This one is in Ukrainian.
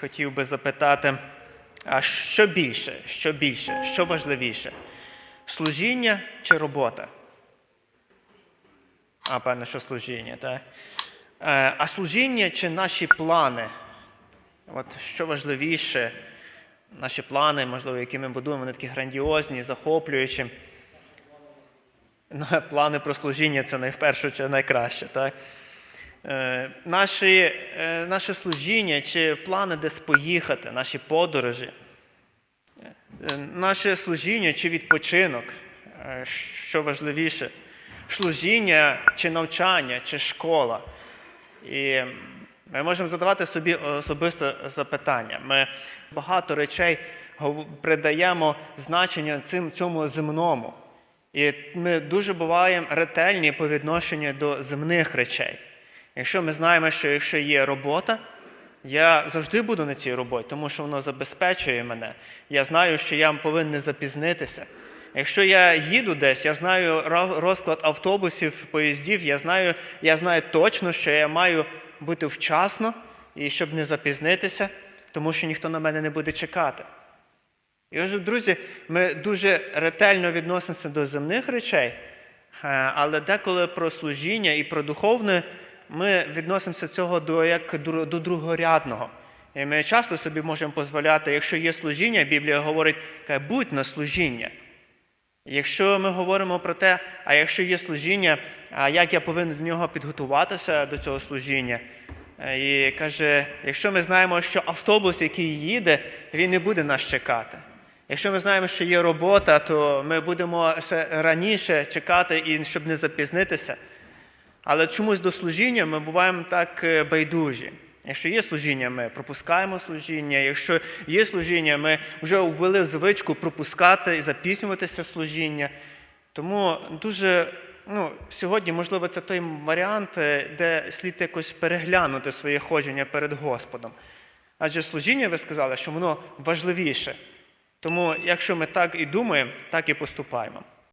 Хотів би запитати, а що більше, що більше, що важливіше? Служіння чи робота? А, певно, що служіння, так? Е, А служіння чи наші плани? От що важливіше, наші плани, можливо, які ми будуємо, вони такі грандіозні, захоплюючі. Ну, плани про служіння це найперше чи найкраще. Так? Е, наші, е, наше служіння чи плани десь поїхати, наші подорожі, е, наше служіння чи відпочинок, що важливіше, служіння чи навчання, чи школа. І ми можемо задавати собі особисте запитання. Ми багато речей придаємо значення цим, цьому земному. І ми дуже буваємо ретельні по відношенню до земних речей. Якщо ми знаємо, що якщо є робота, я завжди буду на цій роботі, тому що воно забезпечує мене. Я знаю, що я повинен не запізнитися. Якщо я їду десь, я знаю розклад автобусів, поїздів, я знаю, я знаю точно, що я маю бути вчасно і щоб не запізнитися, тому що ніхто на мене не буде чекати. І отже, друзі, ми дуже ретельно відносимося до земних речей, е, але деколи про служіння і про духовне ми відносимося цього до як до другорядного. І ми часто собі можемо дозволяти, якщо є служіння, Біблія говорить, будь на служіння. Якщо ми говоримо про те, а якщо є служіння, а як я повинен до нього підготуватися до цього служіння? Е, І каже, якщо ми знаємо, що автобус, який їде, він не буде нас чекати. Якщо ми знаємо, що є робота, то ми будемо ще раніше чекати, і щоб не запізнитися. Але чомусь до служіння ми буваємо так е, байдужі. Якщо є служіння, ми пропускаємо служіння. Якщо є служіння, ми вже ввели звичку пропускати і запізнюватися служіння. Тому дуже ну, сьогодні, можливо, це той варіант, е, де слід якось переглянути своє ходження перед Господом. Адже служіння, ви сказали, що воно важливіше. Тому, якщо ми так і думаємо, так і поступаємо.